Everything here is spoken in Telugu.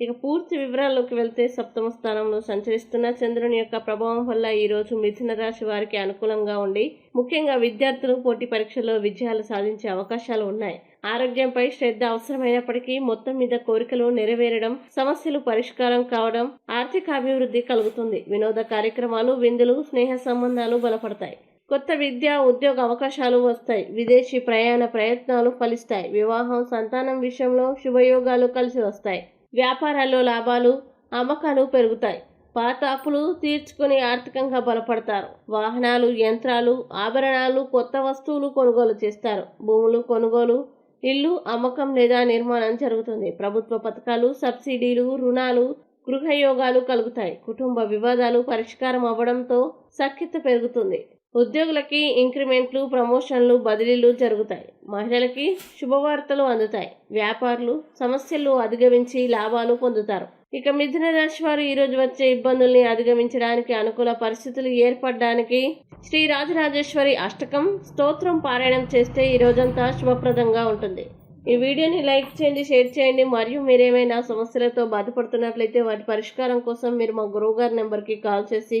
ఇక పూర్తి వివరాల్లోకి వెళ్తే సప్తమ స్థానంలో సంచరిస్తున్న చంద్రుని యొక్క ప్రభావం వల్ల ఈరోజు మిథున రాశి వారికి అనుకూలంగా ఉండి ముఖ్యంగా విద్యార్థులు పోటీ పరీక్షల్లో విజయాలు సాధించే అవకాశాలు ఉన్నాయి. ఆరోగ్యంపై శ్రద్ధ అవసరమైనప్పటికీ మొత్తం మీద కోరికలు నెరవేరడం సమస్యలు పరిష్కారం కావడం ఆర్థిక అభివృద్ధి కలుగుతుంది. వినోద కార్యక్రమాలు విందులు స్నేహ సంబంధాలు బలపడతాయి. కొత్త విద్య ఉద్యోగ అవకాశాలు వస్తాయి. విదేశీ ప్రయాణ ప్రయత్నాలు ఫలిస్తాయి. వివాహం సంతానం విషయంలో శుభయోగాలు కలిసి వస్తాయి. వ్యాపారాల్లో లాభాలు అమ్మకాలు పెరుగుతాయి. పాత అప్పులు తీర్చుకుని ఆర్థికంగా బలపడతారు. వాహనాలు యంత్రాలు ఆభరణాలు కొత్త వస్తువులు కొనుగోలు చేస్తారు. భూములు కొనుగోలు ఇల్లు అమ్మకం లేదా నిర్మాణం జరుగుతుంది. ప్రభుత్వ పథకాలు సబ్సిడీలు రుణాలు గృహయోగాలు కలుగుతాయి. కుటుంబ వివాదాలు పరిష్కారం అవ్వడంతో సఖ్యత పెరుగుతుంది. ఉద్యోగులకి ఇంక్రిమెంట్లు ప్రమోషన్లు బదిలీలు జరుగుతాయి. మహిళలకి శుభవార్తలు అందుతాయి. వ్యాపారులు సమస్యలు అధిగమించి లాభాలు పొందుతారు. ఇక మిథున రాశి వారు ఈరోజు వచ్చే ఇబ్బందుల్ని అధిగమించడానికి అనుకూల పరిస్థితులు ఏర్పడడానికి శ్రీ రాజరాజేశ్వరి అష్టకం స్తోత్రం పారాయణం చేస్తే ఈ రోజంతా శుభప్రదంగా ఉంటుంది. ఈ వీడియోని లైక్ చేయండి షేర్ చేయండి. మరియు మీరేమైనా సమస్యలతో బాధపడుతున్నట్లయితే వాటి పరిష్కారం కోసం మీరు మా గురువు గారి నెంబర్కి కాల్ చేసి